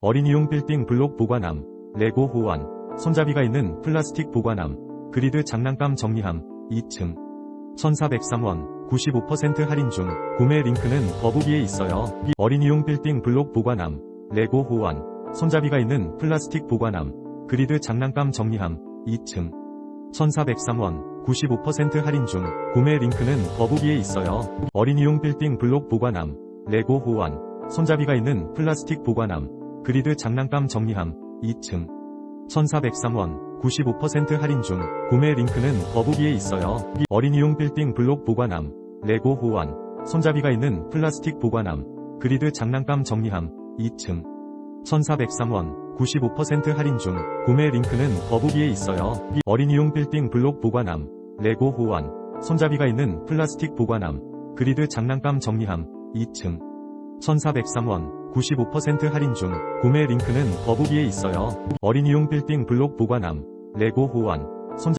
어린이용 빌딩 블록 보관함, 레고 호환, 손잡이가 있는 플라스틱 보관함, 그리드 장난감 정리함, 2층. 1403원, 95% 할인 중, 구매 링크는 더보기에 있어요. 어린이용 빌딩 블록 보관함, 레고 호환, 손잡이가 있는 플라스틱 보관함, 그리드 장난감 정리함, 2층. 1403원, 95% 할인 중, 구매 링크는 더보기에 있어요. 어린이용 빌딩 블록 보관함, 레고 호환, 손잡이가 있는 플라스틱 보관함, 그리드 장난감 정리함, 2층. 1403원, 95% 할인 중, 구매 링크는 더보기에 있어요. 어린이용 빌딩 블록 보관함, 레고 호환, 손잡이가 있는 플라스틱 보관함, 그리드 장난감 정리함, 2층. 1403원, 95% 할인 중, 구매 링크는 더보기에 있어요. 어린이용 빌딩 블록 보관함, 레고 호환, 손잡이가 있는 플라스틱 보관함, 그리드 장난감 정리함, 2층. 1403원, 95% 할인 중, 구매 링크는 더보기에 있어요. 어린이용 빌딩 블록 보관함, 레고 호환,